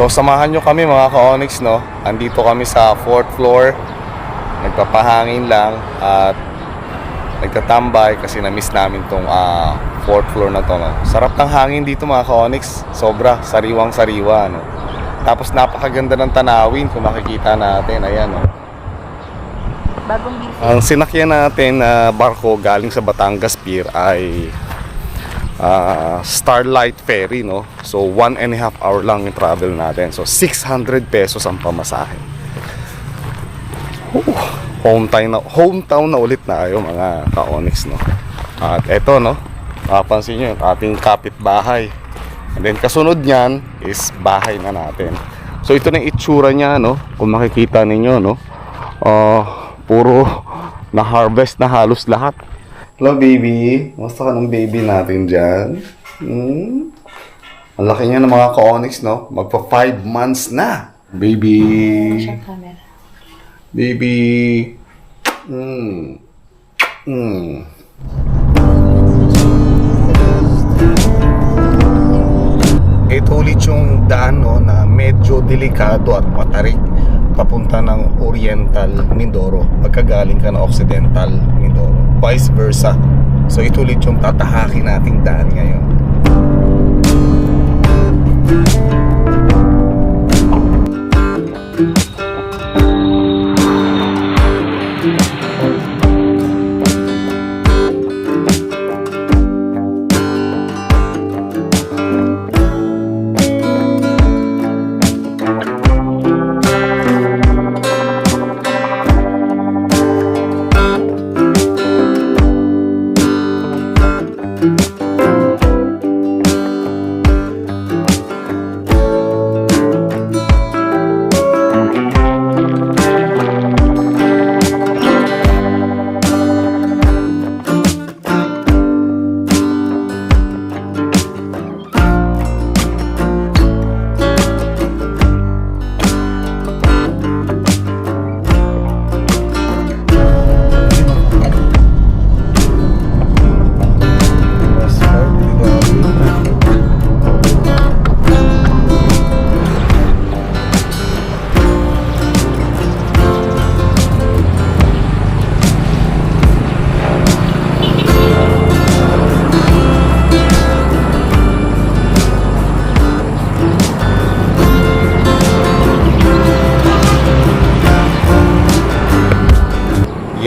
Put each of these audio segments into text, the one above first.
So samahan nyo kami mga ka-Onyx no. Andito kami sa fourth floor. Nagpapahangin lang at nagtatambay kasi na-miss namin tong ah, fourth floor na to no. Sarap ng hangin dito mga ka-Onyx. Sobra, sariwang sariwa no. Tapos napakaganda ng tanawin kung makikita natin. Ayan no. Bagong busy. Ang sinakyan natin na barko galing sa Batangas Pier ay ah, Starlight Ferry, no? So, one and a half hour lang yung travel natin. So, 600 pesos ang pamasahe. Oh, hometown na, hometown na ulit na tayo mga ka-Onyx, no? At eto, no? Mapapansin nyo, ating kapitbahay. And then, kasunod niyan is bahay na natin. So, ito na yung itsura niya, no? Kung makikita ninyo, no? Ah, puro na-harvest na halos lahat. Hello, baby. Musta ka ng baby natin dyan? Hmm? Ang laki niya ng mga ka-onyx, no? Magpa 5 months na. Baby. Baby. Hmm. Hmm. Ito ulit yung daan no, na medyo delikado at matarik papunta ng Oriental Mindoro pagkagaling ka ng Occidental Mindoro. Vice versa. So ito ulit yung tatahakin nating daan ngayon.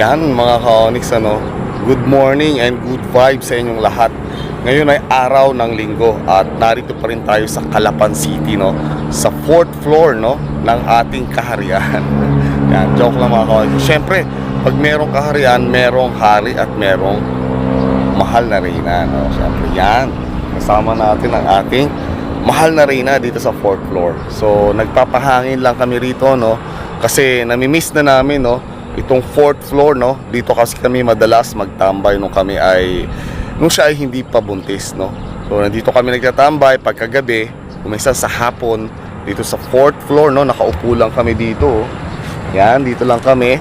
Yan mga ka-Onyx ano. Good morning and good vibes sa inyong lahat. Ngayon ay araw ng linggo at narito pa rin tayo sa Calapan City no. Sa fourth floor no ng ating kaharian. Yan, joke lang mga ka-Onyx. Siyempre, pag merong kaharian, merong hari at merong mahal na reyna no. Siyempre, yan. Kasama natin ang ating mahal na reyna dito sa fourth floor. So, nagpapahangin lang kami rito no kasi nami-miss na namin no itong fourth floor no? Dito kasi kami madalas magtambay nung kami ay nung siya ay hindi pa buntis no? So nandito kami nagtatambay pagkagabi. Umisa sa hapon dito sa fourth floor no? Nakaupo lang kami dito. Yan dito lang kami.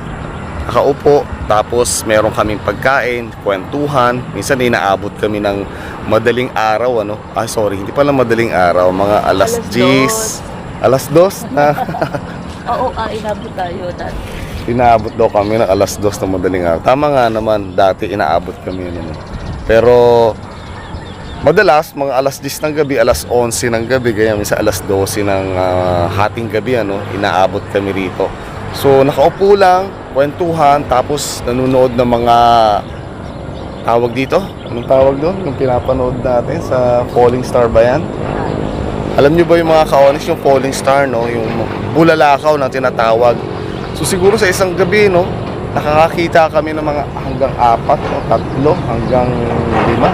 Nakaupo. Tapos meron kaming pagkain kwentuhan. Minsan inaabot kami ng madaling araw ano? Ay sorry. Hindi pala madaling araw. Mga alas, Alas 10 alas 2 na. Oo, ah, inabot tayo dati. Inaabot daw kami ng alas 2 na madaling araw. Tama nga naman, dati inaabot kami. Ano. Pero madalas, mga alas 10 ng gabi, alas 11 ng gabi, kaya minsan alas 12 ng ah, hating gabi, ano, inaabot kami rito. So, nakaupo lang, kwentuhan, tapos nanonood ng mga tawag dito? Anong tawag doon? Yung pinapanood natin sa Falling Star ba yan? Alam niyo ba yung mga ka-onyx, yung falling star, no? Yung bulalakaw na tinatawag. So siguro sa isang gabi, no? Nakakakita kami ng mga hanggang apat, no? Tatlo, hanggang lima.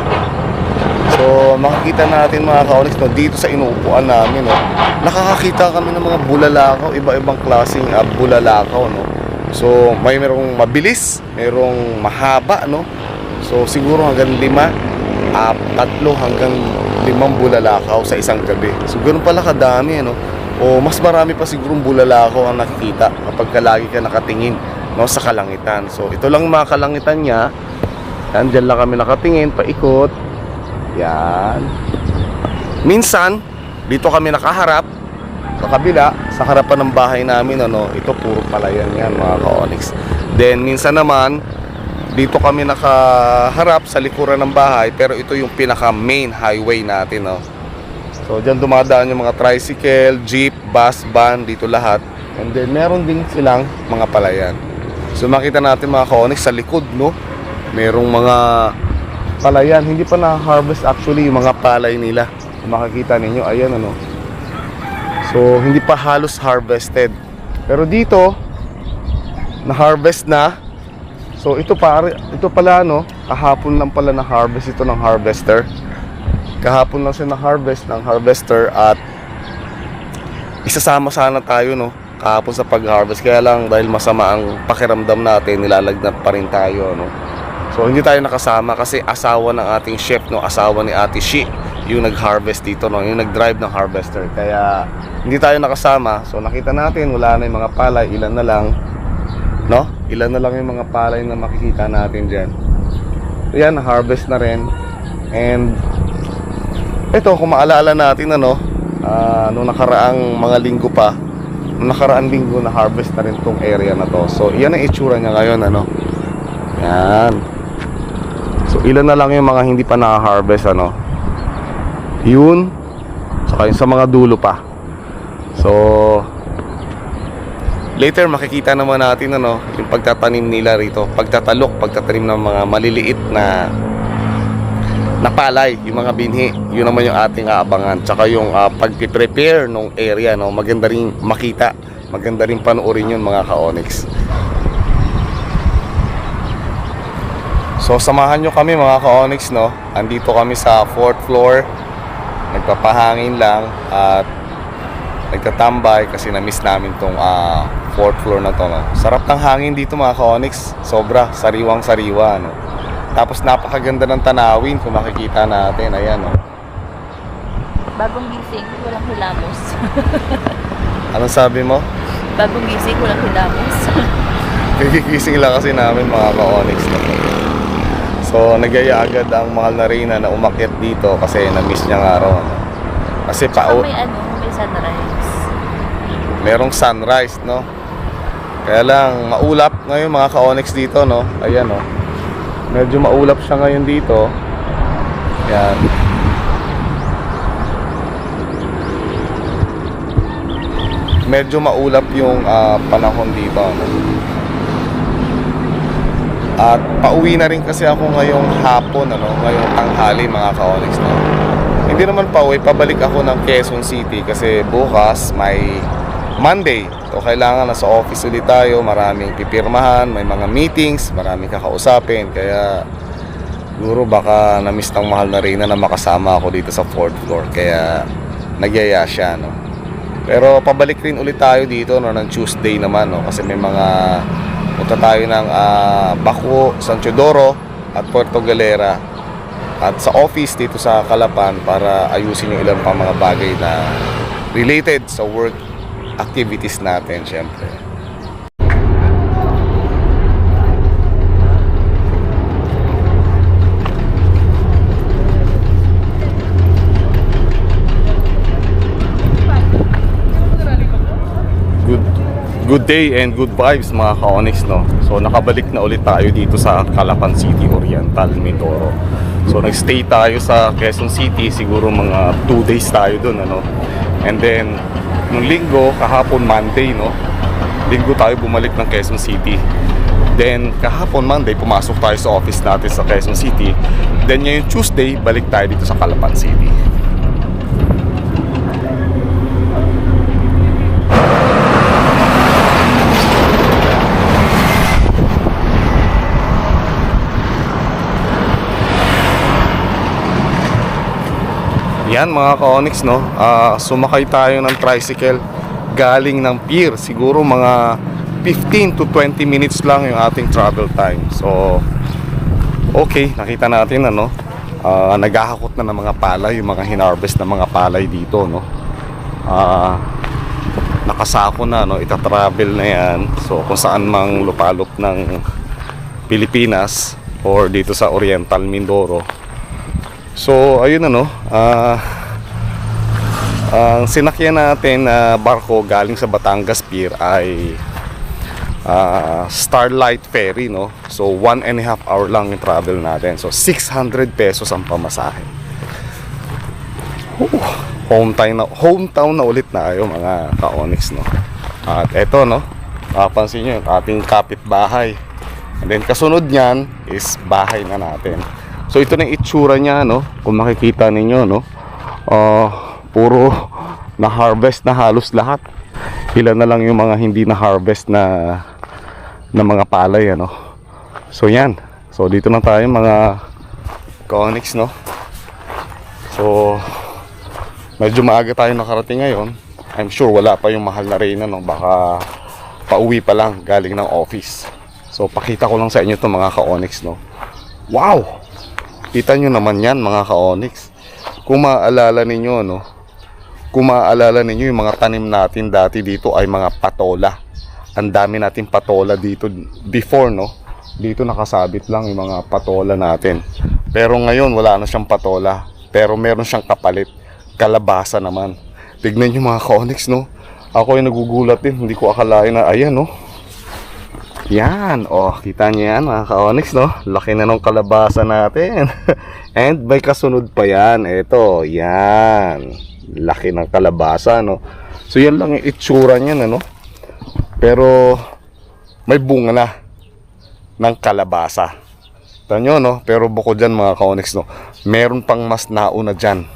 So makikita natin mga ka-onyx, no? Dito sa inuupuan namin, no? Nakakakita kami ng mga bulalakaw, iba-ibang klaseng uh, bulalakaw, no? So may merong mabilis, merong mahaba, no? So siguro hanggang lima, uh, tatlo hanggang limang bulalakaw sa isang gabi. So ganun pala kadami ano. O mas marami pa sigurong bulalakaw ang nakikita kapag ka lagi ka nakatingin no, sa kalangitan. So ito lang mga kalangitan niya. Yan, dyan lang kami nakatingin, paikot. Yan. Minsan, dito kami nakaharap. sa kabila, sa harapan ng bahay namin, ano, ito puro palayan yan mga ka-onyx. Then minsan naman, dito kami nakaharap sa likuran ng bahay, pero ito yung pinaka main highway natin, no. So diyan dumadaan yung mga tricycle, jeep, bus, van, dito lahat. And then meron din silang mga palayan. So makita natin mga ka-onyx sa likod, no. Merong mga palayan, hindi pa na-harvest actually yung mga palay nila. Makikita ninyo, ayan ano. So hindi pa halos harvested. Pero dito, na-harvest na. So ito pare, ito pala no, kahapon lang pala na-harvest ito ng harvester. Kahapon lang siya na-harvest ng harvester at isasama sana tayo no kahapon sa pag-harvest. Kaya lang dahil masama ang pakiramdam natin nilalagnat pa rin tayo no. So hindi tayo nakasama kasi asawa ng ating chef no asawa ni Ate Shi yung nag-harvest dito no yung nag-drive ng harvester. Kaya hindi tayo nakasama. So nakita natin wala na yung mga palay ilan na lang no? Ilan na lang yung mga palay na makikita natin diyan yan harvest na rin. And ito kung maalala natin ano ah, nung nakaraang mga linggo pa nung nakaraang linggo na harvest na rin tong area na to. So yan ang itsura niya ngayon ano. Yan. So ilan na lang yung mga hindi pa naka-harvest ano. Yun saka yung sa mga dulo pa. So later makikita naman natin ano yung pagtatanim nila rito. Pagtatalok pagtatanim ng mga maliliit na na palay, yung mga binhi. Yun naman yung ating aabangan. Tsaka yung uh, pag-prepare ng area, no? maganda rin makita. Maganda rin panoorin yun mga ka-onyx. So samahan nyo kami mga ka-onyx, no? Andito kami sa fourth floor. Nagpapahangin lang at nagtatambay kasi na-miss namin tong ah, fourth floor na to. No? Sarap ng hangin dito mga ka-onyx. Sobra, sariwang-sariwa. No? Tapos napakaganda ng tanawin kung makikita natin. Ayan, oh. Bagong gising, walang hilamos. Anong sabi mo? Bagong gising, walang hilamos. Nagigising lang kasi namin mga ka-onyx na. So, nagaya agad ang mahal na Reyna na umakyat dito kasi na-miss niya nga raw. Ano. Kasi pa, may ano, may sunrise. merong sunrise, no? Kaya lang, maulap ngayon mga ka-onyx dito, no? Ayan, no? Medyo maulap siya ngayon dito. Yan. Medyo maulap yung ah, panahon dito? At pauwi na rin kasi ako ngayong hapon, ano? Ngayong tanghali, mga ka-onyx, no? Hindi naman pauwi, pabalik ako ng Quezon City kasi bukas may Monday. So kailangan nasa office ulit tayo, maraming pipirmahan, may mga meetings, maraming kakausapin. Kaya siguro baka na-miss ng mahal na Reyna na makasama ako dito sa fourth floor. Kaya nagyaya siya, no. Pero pabalik rin ulit tayo dito no ng Tuesday naman no kasi may mga punta tayo ng ah, Baco, San Teodoro at Puerto Galera at sa office dito sa Calapan para ayusin yung ilang pang mga bagay na related sa work activities natin syempre. Good day and good vibes mga ka-onyx no. So nakabalik na ulit tayo dito sa Calapan City Oriental Mindoro. So nagstay tayo sa Quezon City siguro mga 2 days tayo doon ano. And then nung linggo kahapon Monday no. Linggo tayo bumalik ng Quezon City. Then kahapon Monday pumasok tayo sa office natin sa Quezon City. Then ngayon Tuesday balik tayo dito sa Calapan City. Yan mga ka-onyx no. Ah, sumakay tayo ng tricycle galing ng pier. Siguro mga 15 to 20 minutes lang yung ating travel time. So okay, nakita natin ano. ah, naghahakot na ng mga palay, yung mga hinarvest na mga palay dito no. Ah, nakasako na no, ita-travel na yan. So kung saan mang lupalop ng Pilipinas or dito sa Oriental Mindoro So, ayun ano, ah Ang sinakyan natin na barko galing sa Batangas Pier ay ah, Starlight Ferry, no? So, one and a half hour lang yung travel natin. So, 600 pesos ang pamasahe. Whew, hometown na, hometown na ulit na kayo mga ka-Onyx, no? At eto, no? Mapapansin nyo yung ating kapitbahay. And then, kasunod niyan is bahay na natin. So, ito na yung itsura niya, no? Kung makikita ninyo, no? Ah, puro na-harvest na halos lahat. Ilan na lang yung mga hindi na-harvest na na mga palay, ano? So, yan. So, dito na tayo, mga ka-Onyx, no? So, medyo maaga tayo nakarating ngayon. I'm sure wala pa yung mahal na Reyna, no? Baka pauwi pa lang galing ng office. So, pakita ko lang sa inyo to mga ka-Onyx, no? Wow! Kita nyo naman yan, mga ka-Onyx. Kung maaalala ninyo, no? Kung maaalala ninyo, yung mga tanim natin dati dito ay mga patola. Ang dami natin patola dito before, no? Dito nakasabit lang yung mga patola natin. Pero ngayon, wala na siyang patola. Pero meron siyang kapalit. Kalabasa naman. Tignan nyo mga ka-Onyx, no? Ako ay nagugulat din. Hindi ko akalain na, ayan, no? Yan, oh, kita niyo yan mga ka-Onyx, no? Laki na ng kalabasa natin. And may kasunod pa yan. Ito, yan. Laki ng kalabasa, no? So, yan lang yung itsura niyan, ano? Pero, may bunga na ng kalabasa. Tanyo, no? Pero bukod dyan, mga ka-Onyx, no? Meron pang mas nauna dyan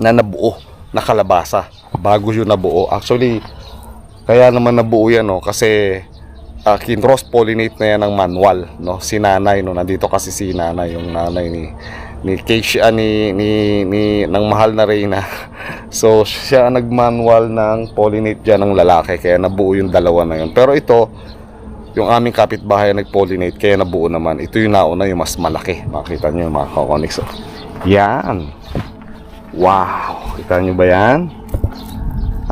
na nabuo na kalabasa bago yun nabuo. Actually, kaya naman nabuo yan, no? Kasi uh, kin-cross pollinate na yan ng manual no? Si nanay no? Nandito kasi si nanay yung nanay ni ni Casey ah, ni, ni, ni ng mahal na Reyna. So siya ang nag-manual ng pollinate dyan ng lalaki kaya nabuo yung dalawa na yun. Pero ito yung aming kapitbahay nag-pollinate kaya nabuo naman. Ito yung nauna yung mas malaki. Makita yung mga kakonix yan! Wow! Kita nyo ba yan?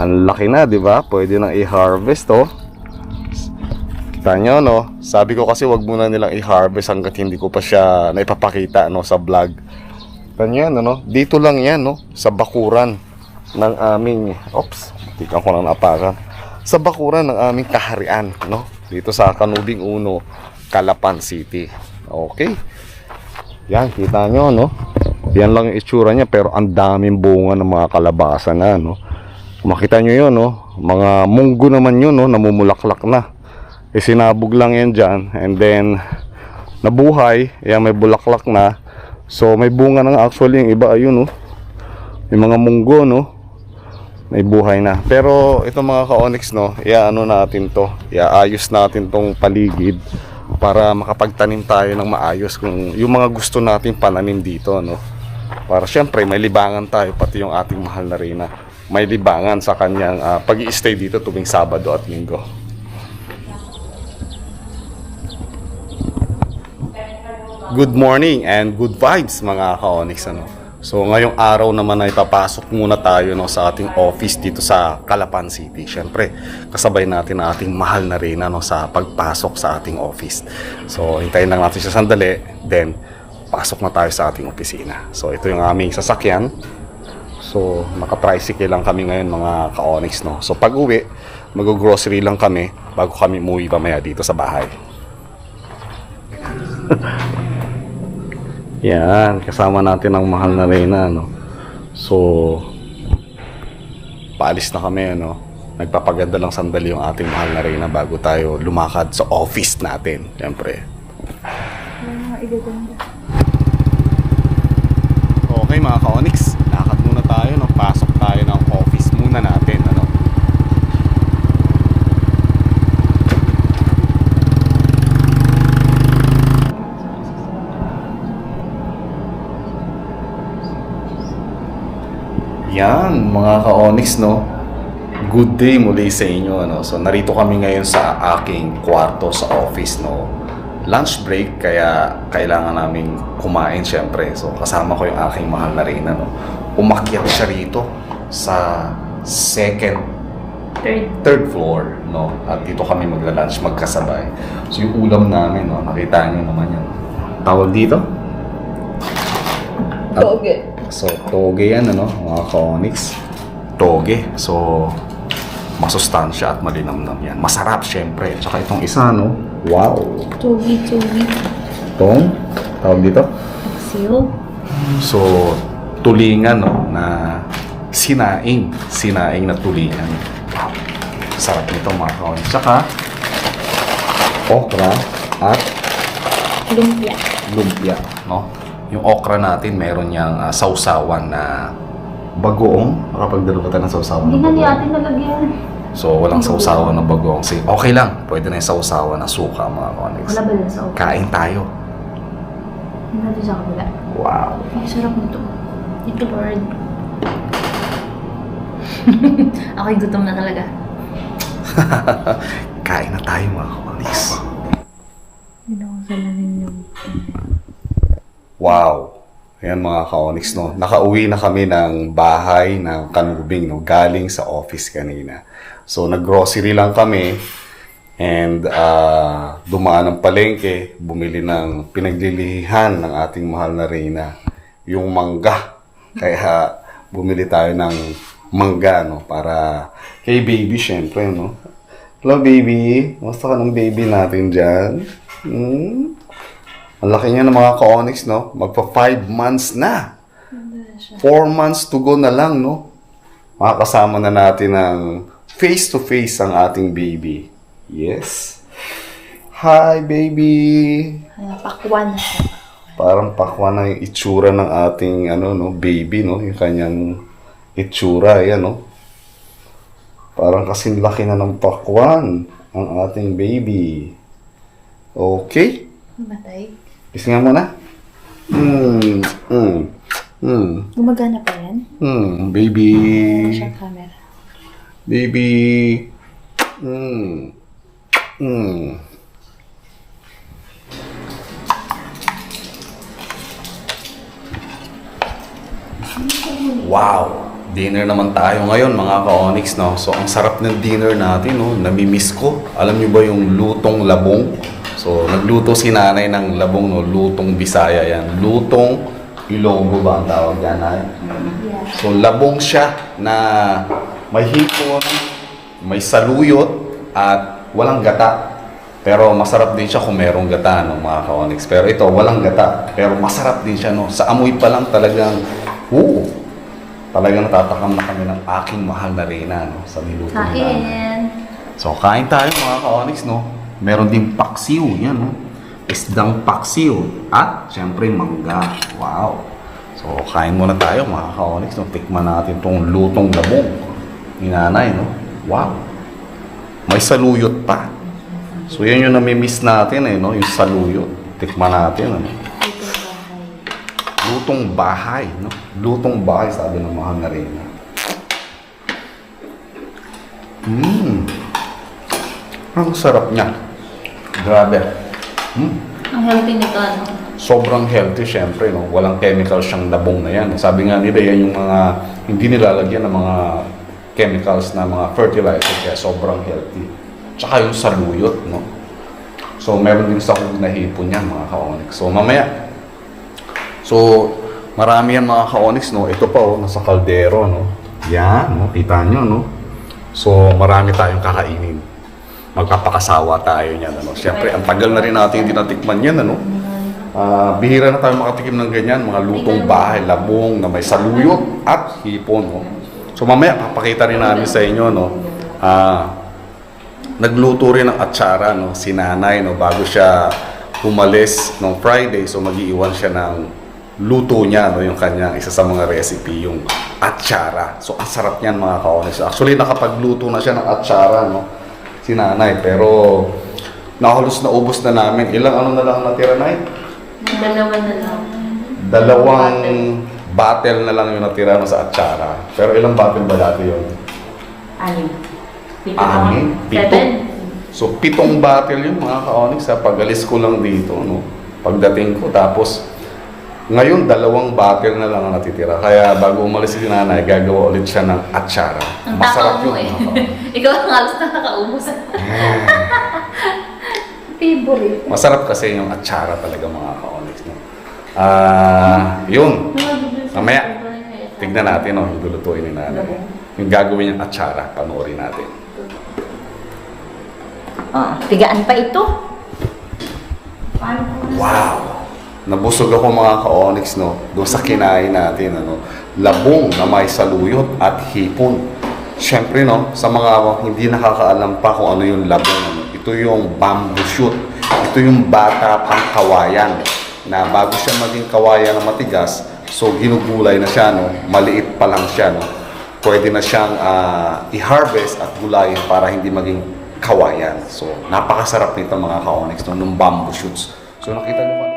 Ang laki na di ba? Pwede nang i-harvest oh Kita nyo, no? Sabi ko kasi wag muna nilang i-harvest hanggat hindi ko pa siya naipapakita, no, sa vlog. Kita nyo yan, no? Dito lang yan, no? Sa bakuran ng aming... Oops, tikan ko lang napakan. Sa bakuran ng aming kaharian, no? Dito sa Kanubing Uno, Calapan City. Okay. Yan, kita nyo, no? Yan lang yung itsura niya, pero ang daming bunga ng mga kalabasa na, no? Makita nyo yun, no? Mga munggo naman yun, no? Namumulaklak na isinabog lang yan dyan and then nabuhay yan may bulaklak na. So may bunga na actually yung iba ayun oh may mga munggo no? May buhay na. Pero ito mga ka-onyx no? Iaano natin to. Iaayos natin tong paligid para makapagtanim tayo ng maayos kung yung mga gusto natin pananim dito no? Para syempre may libangan tayo pati yung ating mahal na Reyna. May libangan sa kanyang ah, pag-i-stay dito tuwing Sabado at Linggo good morning and good vibes mga ka-Onyx ano. So ngayong araw naman ay papasok muna tayo no, sa ating office dito sa Calapan City. Siyempre, kasabay natin ang ating mahal na Reyna no, sa pagpasok sa ating office. So hintayin lang natin siya sandali, then pasok na tayo sa ating opisina. So ito yung aming sasakyan. So naka-tricycle lang kami ngayon mga ka-Onyx. No? So pag uwi, mag-grocery lang kami bago kami umuwi pamaya dito sa bahay. Yan, kasama natin ang mahal na Reyna, no. So, paalis na kami, no. Nagpapaganda lang sandali yung ating mahal na Reyna bago tayo lumakad sa office natin, siyempre. Okay mga ka-Onyx, lakad muna tayo, no. Pasok tayo ng office muna natin, ano. Yan, mga ka-Onyx, no? Good day muli sa inyo, ano? So, narito kami ngayon sa aking kwarto sa office, no? Lunch break, kaya kailangan naming kumain, syempre. So, kasama ko yung aking mahal na Reyna, no? Umakyat siya rito sa second Third. third floor, no? At dito kami magla-lunch magkasabay. So yung ulam namin, no, nakita niyo naman yan. Tawag dito? At- Toge. So, toge yan, ano, mga ka-onyx. toge. So, masustansya at malinamnam yan. Masarap, syempre. Tsaka itong isa, no? Wow! Chugi, chugi. Itong, tawag dito? Siyo. So, tulingan, no? Na sinaing. Sinaing na tulingan. Wow! Sarap nito, mga kawan. Tsaka, okra at Lumpia. lumpia, no? Yung okra natin, meron niyang ah, sausawan na bagoong. Makapagdalo ka ng sausawan Hindi na ni ate nalagyan. So, walang sausawan ng bagoong. Sige, okay lang. Pwede na yung sausawan na suka, mga Onyx. Wala ba yun sa okay? Kain tayo. Hindi natin sa kabila. Wow. Ay, sarap nito. Ito, Lord. Ako'y gutom na talaga. Kain na tayo, mga Onyx. Hindi ako salamin yung... Wow. Ayan mga ka-Onyx, no? Nakauwi na kami ng bahay ng kanubing, no? Galing sa office kanina. So, nag-grocery lang kami. And ah, dumaan ng palengke, bumili ng pinaglilihan ng ating mahal na Reyna, yung mangga. Kaya bumili tayo ng mangga, no? Para kay baby, syempre, no? Hello, baby. Musta ka ng baby natin dyan? Hmm? Ang laki niya ng mga ka-onyx, no? Magpa 5 months na. 4 months to go na lang, no? Makakasama na natin ng face-to-face ang ating baby. Yes. Hi, baby! Kaya pakwan na siya. Parang pakwa na yung itsura ng ating, ano, no? Baby, no? Yung kanyang itsura, yan, no? Parang kasing laki na ng pakwan ang ating baby. Okay? Matay. Kiss nga muna. Hmm. Hmm. Hmm. Gumagana pa yan? Hmm. Baby. Siyang camera. Baby. Hmm. Hmm. Wow! Dinner naman tayo ngayon mga ka-Onyx, no? So, ang sarap ng dinner natin, no? Namimiss ko. Alam niyo ba yung lutong labong? So, nagluto si nanay ng labong, no? Lutong Bisaya yan. Lutong Ilonggo ba ang tawag yan, ay? So, labong siya na may hipon, may saluyot, at walang gata. Pero masarap din siya kung merong gata, no, mga ka-onyx. Pero ito, walang gata. Pero masarap din siya, no. Sa amoy pa lang talagang, oo, talagang natatakam na kami ng aking mahal na Reyna, no, sa niluto. Kain. So, kain tayo mga ka-onyx, no? Meron din paksiw, yan, no? Isdang paksiw. At, syempre, mangga. Wow. So, kain muna tayo mga ka-onyx, no? Tikman natin tong lutong labong ni no? Wow. May saluyot pa. So, yan yung namimiss natin, eh, no? Yung saluyot. Tikman natin, ano? Lutong bahay, no? Lutong bahay, sabi ng mahal na Reyna. Mmm. Ang sarap niya. Grabe. Mm. Ang healthy nito, ano? Sobrang healthy, syempre. No? Walang chemical siyang labong na yan. Sabi nga nila, yan yung mga hindi nilalagyan ng mga chemicals na mga fertilizer. Kaya sobrang healthy. Tsaka yung saluyot, no? So, meron din sa hug na hipon yan, mga ka-onyx. So, mamaya. So, marami yan mga ka-onyx, no? Ito pa, oh, nasa kaldero, no? Yan, no? Kita nyo, no? So, marami tayong kakainin. Magpapakasawa tayo niyan, ano? Siyempre, ang tagal na rin natin hindi natikman yan, ano? Ah, bihira na tayo makatikim ng ganyan, mga lutong bahay, labong na may saluyot at hipon. No? So mamaya papakita rin namin sa inyo, no. Ah, nagluto rin ng atsara, no, si nanay, no, bago siya umalis nung Friday. So magiiwan siya ng luto niya, no, yung kanyang isa sa mga recipe, yung atsara. So ang sarap niyan mga ka Actually nakapagluto na siya ng atsara, no, si nanay. Pero nakahalos na ubos na namin. Ilang ano na lang ang natira, nay? Dalawa na lang. Dalawang battle na lang yung natira no sa atsara. Pero ilang battle ba dati yun? Anim. Pito Anim? ba? Pito? Seven. So, pitong battle yun mga ka-onyx ha. Pag-alis ko lang dito, no? Pagdating ko, tapos ngayon, dalawang battle na lang ang natitira. Kaya bago umalis si nanay, gagawa ulit siya ng atsara. Ang Masarap yun, eh. Ikaw ang halos nakakaubos. Favorite. Masarap kasi yung atsara talaga mga ka-onyx. No? Ah, yun. Mamaya, Tignan natin, no, yung lulutuin ni nanay. yung gagawin niyang atsara. Panoorin natin. Oh, tigaan pa ito. Wow! Nabusog ako mga ka-onyx, no? Doon sa kinain natin, ano? Labong na may saluyot at hipon. Siyempre, no? Sa mga hindi nakakaalam pa kung ano yung labong, ano? Ito yung bamboo shoot. Ito yung bata pang kawayan. Na bago siya maging kawayan na matigas, so ginugulay na siya, no? Maliit pa lang siya, no? Pwede na siyang ah, i-harvest at gulayin para hindi maging kawayan. So, napakasarap nito mga ka-onyx, no? Nung bamboo shoots. So, nakita nyo ba?